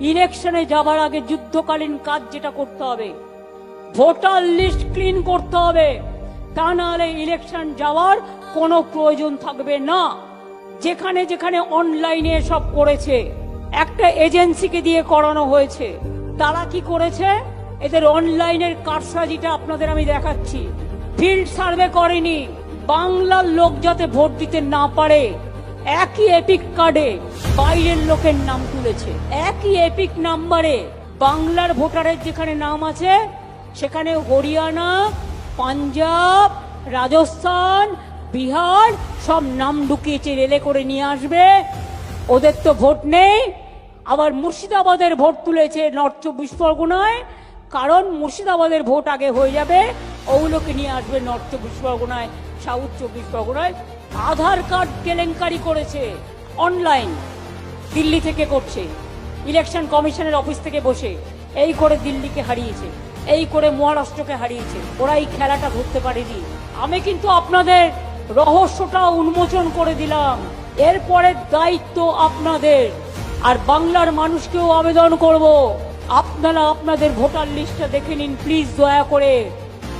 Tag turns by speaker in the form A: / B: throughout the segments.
A: ইলেকশনে যাবার আগে যুদ্ধকালীন কাজ যেটা করতে হবে। ভোটার লিস্ট ক্লিন করতে হবে। তা নাহলে ইলেকশন যাওয়ার কোনো প্রয়োজন থাকবে না। যেখানে যেখানে অনলাইনে সব করেছে। একটা এজেন্সিকে দিয়ে করানো হয়েছে। তারা কি করেছে? এদের অনলাইনের কারসাজিটা আপনাদের আমি দেখাচ্ছি। ফিল্ড সার্ভে করেনি। বাংলার লোক যাতে ভোট দিতে না পারে একই এপিক কার্ডে বাইরের লোকের নাম তুলেছে। একই এপিক নাম্বারে বাংলার ভোটারের যেখানে নাম আছে, সেখানে হরিয়ানা, পাঞ্জাব, রাজস্থান, বিহার সব নাম ঢুকিয়েছে, রেলে করে নিয়ে আসবে। ওদের তো ভোট নেই। আবার মুর্শিদাবাদের ভোট তুলেছে নর্থ চব্বিশ পরগনায় কারণ মুর্শিদাবাদের ভোট আগে হয়ে যাবে। ওগুলোকে নিয়ে আসবে নর্থ চব্বিশ পরগনায় সাউথ চব্বিশ পরগনায় আধার কার্ড কেলেঙ্কারি করেছে। অনলাইন। দিল্লি থেকে করছে। ইলেকশন কমিশনের অফিস থেকে বসে। এই করে দিল্লিকে হারিয়েছে। এই করে মহারাষ্ট্রকে হারিয়েছে। ওরা এই খেলাটা ধরতে পারেনি। আমি কিন্তু আপনাদের রহস্যটা উন্মোচন করে দিলাম। এরপরে দায়িত্ব আপনাদের। আর বাংলার মানুষকেও আবেদন করব। আপনারা আপনাদের ভোটার লিস্টটা দেখে নিন, প্লিজ দয়া করে।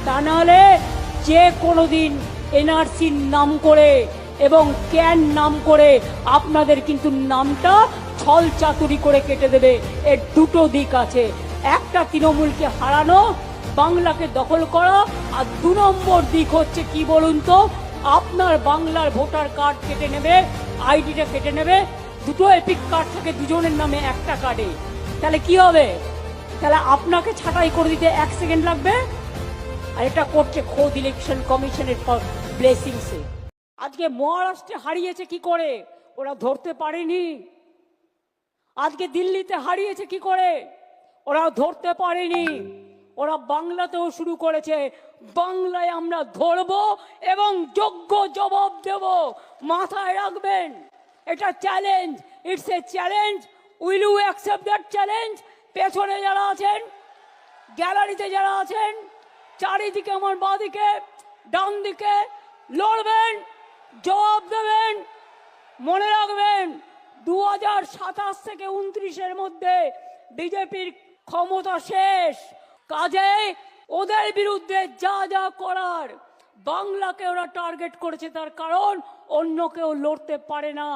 A: তা নাহলে যে কোনোদিন এনআরসির নাম করে এবং ক্যান নাম করে আপনাদের কিন্তু নামটা ছল চাতুরি করে কেটে দেবে। এর দুটো দিক আছে। একটা তৃণমূলকে হারানো, বাংলাকে দখল করা, আর দু নম্বর দিক হচ্ছে কি বলুন তো, আপনার বাংলার ভোটার কার্ড কেটে নেবে, আইডিটা কেটে নেবে। দুটো এপিক কার্ড থাকে দুজনের নামে একটা কার্ডে। তাহলে কি হবে? তাহলে আপনাকে ছাঁটাই করে দিতে এক সেকেন্ড লাগবে। আর এটা করছে খোদ ইলেকশন কমিশনের ব্লেসিংসে আজকে মহারাষ্ট্রে হারিয়েছে কি করে? ওরা ধরতে পারেনি। আজকে দিল্লিতে হারিয়েছে কি করে? ওরা ধরতে পারেনি। ওরা বাংলাতেও শুরু করেছে। বাংলায় আমরা ধরব এবং যোগ্য জবাব দেব। মাথায় রাখবেন, এটা challenge it's a challenge will you accept that challenge পেছনে যারা আছেন গ্যালারিতে যারা আছেন চারিদিকে আমার বাঁদিকে ডান দিকে লড়বেন, জবাব দেবেন, মনে রাখবেন দু হাজার সাতাশ থেকে উনত্রিশের মধ্যে বিজেপির ক্ষমতা শেষ। কাজে ওদের বিরুদ্ধে যা যা করার, বাংলাকে ওরা টার্গেট করেছে তার কারণ অন্য কেউ লড়তে পারে না,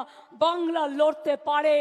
A: বাংলা লড়তে পারে।